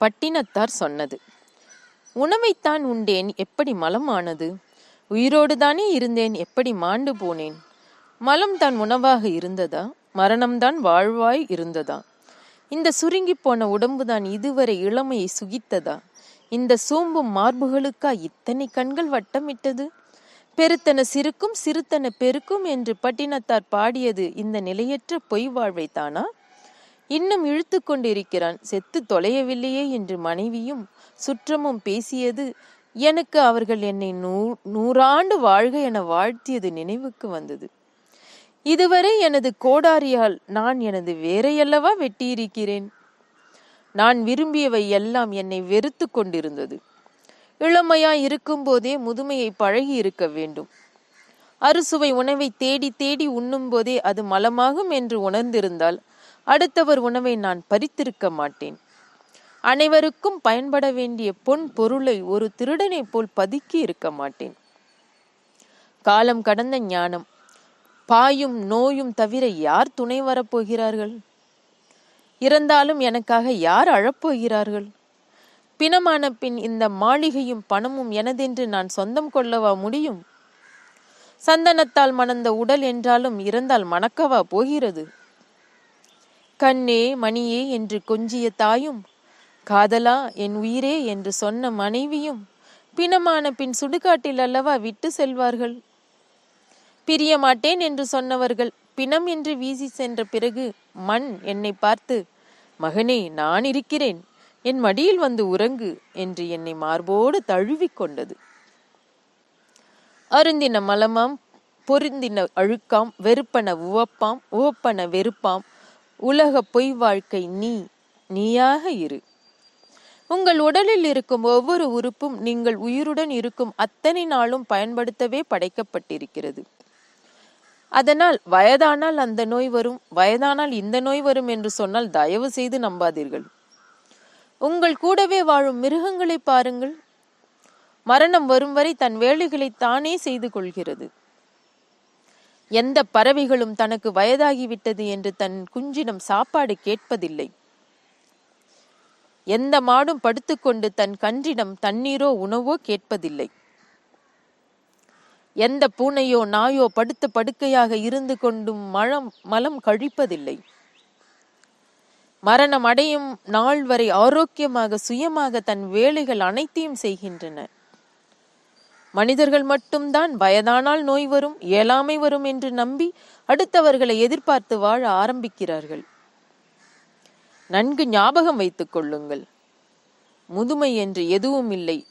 பட்டினத்தார் சொன்னது. உணவைத்தான் உண்டேன் எப்படி மலமானது? உயிரோடுதானே இருந்தேன் எப்படி மாண்டு போனேன்? மலம் தான் உணவாக இருந்ததா? மரணம்தான் வாழ்வாய் இருந்ததா? இந்த சுருங்கி போன உடம்புதான் இதுவரை இளமையை சுகித்ததா? இந்த சோம்பும் மார்புகளுக்கா இத்தனை கண்கள் வட்டமிட்டது? பெருத்தன சிறுக்கும் சிறுத்தன பெருக்கும் என்று பட்டினத்தார் பாடியது இந்த நிலையற்ற பொய் வாழ்வைத்தானா? இன்னும் இழுத்து கொண்டிருக்கிறான். செத்து தொலையவில்லையே என்று மனைவியும் சுற்றமும் பேசியது எனக்கு அவர்கள் என்னை நூ நூறாண்டு வாழ்க என வாழ்த்தியது நினைவுக்கு வந்தது. இதுவரை எனது கோடாரியால் நான் எனது வேரையல்லவா வெட்டியிருக்கிறேன். நான் விரும்பியவை எல்லாம் என்னை வெறுத்து கொண்டிருந்தது. இளமையா இருக்கும்போதே முதுமையை பழகி இருக்க வேண்டும். அறுசுவை உணவை தேடி தேடி உண்ணும் போதே அது மலமாகும் என்று உணர்ந்திருந்தால் அடுத்தவர் உணவை நான் பறித்திருக்க மாட்டேன். அனைவருக்கும் பயன்பட வேண்டிய பொன் பொருளை ஒரு திருடனைப் போல் பதுக்கி இருக்க மாட்டேன். காலம் கடந்த ஞானம். பாயும் நோயும் தவிர யார் துணை வரப்போகிறார்கள்? இறந்தாலும் எனக்காக யார் அழப்போகிறார்கள்? பிணமான பின் இந்த மாளிகையும் பணமும் எனதென்று நான் சொந்தம் கொள்ளவா முடியும்? சந்தனத்தால் மணந்த உடல் என்றாலும் இறந்தால் மணக்கவா போகிறது? கண்ணே மணியே என்று கொஞ்சிய தாயும் காதலா என் உயிரே என்று சொன்ன மனைவியும் பிணமான பின் சுடுகாட்டில் அல்லவா விட்டு செல்வார்கள்? பிரிய மாட்டேன் என்று சொன்னவர்கள் பிணம் என்று வீசி சென்ற பிறகு மண் என்னை பார்த்து மகனே நான் இருக்கிறேன். என் மடியில் வந்து உறங்கு என்று என்னை மார்போடு தழுவிக் கொண்டது. அருந்தின மலமாம் பொருந்தின அழுக்காம் வெறுப்பன உவப்பாம் உவப்பன வெறுப்பாம் உலக பொய் வாழ்க்கை நீ நீயாக இரு. உங்கள் உடலில் இருக்கும் ஒவ்வொரு உறுப்பும் நீங்கள் உயிருடன் இருக்கும் அத்தனை நாளும் பயன்படுத்தவே படைக்கப்பட்டிருக்கிறது. அதனால் வயதானால் அந்த நோய் வரும் வயதானால் இந்த நோய் வரும் என்று சொன்னால் தயவு செய்து நம்பாதீர்கள். உங்கள் கூடவே வாழும் மிருகங்களை பாருங்கள். மரணம் வரும் வரை தன் வேலைகளை தானே செய்து கொள்கிறது. எந்த பறவைகளும் தனக்கு வயதாகிவிட்டது என்று தன் குஞ்சிடம் சாப்பாடு கேட்பதில்லை. எந்த மாடும் படுத்துக்கொண்டு தன் கன்றிடம் தண்ணீரோ உணவோ கேட்பதில்லை. எந்த பூனையோ நாயோ படுத்த படுக்கையாக இருந்து கொண்டும் மலம் மலம் கழிப்பதில்லை. மரணம் அடையும் நாள் வரை ஆரோக்கியமாக சுயமாக தன் வேலைகள் அனைத்தையும் செய்கின்றன. மனிதர்கள் மட்டும்தான் வயதானால் நோய் வரும் இயலாமை வரும் என்று நம்பி அடுத்தவர்களை எதிர்பார்த்து வாழ ஆரம்பிக்கிறார்கள். நன்கு ஞாபகம் வைத்துக் கொள்ளுங்கள். முதுமை என்று எதுவும் இல்லை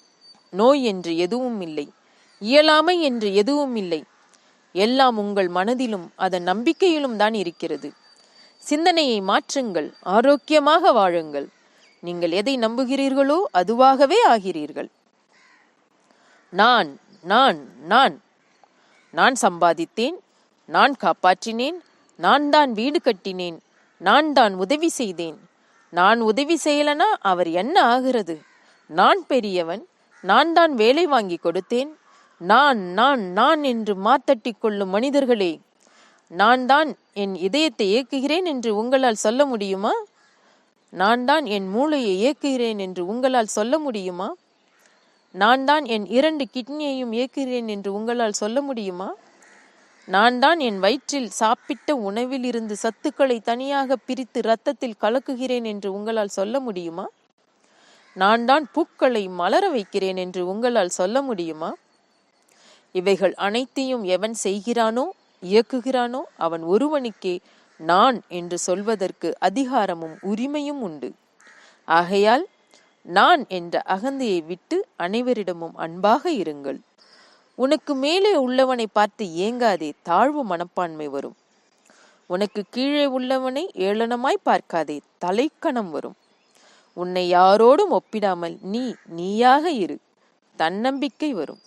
நோய் என்று எதுவும் இல்லை இயலாமை என்று எதுவும் இல்லை. எல்லாம் உங்கள் மனதிலும் அதன் நம்பிக்கையிலும் தான் இருக்கிறது. சிந்தனையை மாற்றுங்கள் ஆரோக்கியமாக வாழுங்கள். நீங்கள் எதை நம்புகிறீர்களோ அதுவாகவே ஆகிறீர்கள். நான் நான் நான். நான் சம்பாதித்தேன் நான் காப்பாற்றினேன் நான் தான் வீடு கட்டினேன் நான் தான் உதவி செய்தேன். நான் உதவி செய்யலனா அவர் என்ன ஆகிறது? நான் பெரியவன் நான் தான் வேலை வாங்கி கொடுத்தேன். நான் நான் நான் என்று மாத்தட்டி கொள்ளும் மனிதர்களே நான் தான் என் இதயத்தை இயக்குகிறேன் என்று உங்களால் சொல்ல முடியுமா? நான் தான் என் மூளையை இயக்குகிறேன் என்று உங்களால் சொல்ல முடியுமா? நான் தான் என் இரண்டு கிட்னியையும் இயக்குகிறேன் என்று உங்களால் சொல்ல முடியுமா? நான் தான் என் வயிற்றில் சாப்பிட்ட உணவில் இருந்து சத்துக்களை தனியாக பிரித்து இரத்தத்தில் கலக்குகிறேன் என்று உங்களால் சொல்ல முடியுமா? நான் தான் பூக்களை மலர வைக்கிறேன் என்று உங்களால் சொல்ல முடியுமா? இவைகள் அனைத்தையும் எவன் செய்கிறானோ இயக்குகிறானோ அவன் ஒருவனுக்கே நான் என்று சொல்வதற்கு அதிகாரமும் உரிமையும் உண்டு. ஆகையால் நான் என்ற அகந்தையை விட்டு அனைவரிடமும் அன்பாக இருங்கள். உனக்கு மேலே உள்ளவனை பார்த்து ஏங்காதே தாழ்வு மனப்பான்மை வரும். உனக்கு கீழே உள்ளவனை ஏளனமாய் பார்க்காதே தலைக்கணம் வரும். உன்னை யாரோடும் ஒப்பிடாமல் நீ நீயாக இரு தன்னம்பிக்கை வரும்.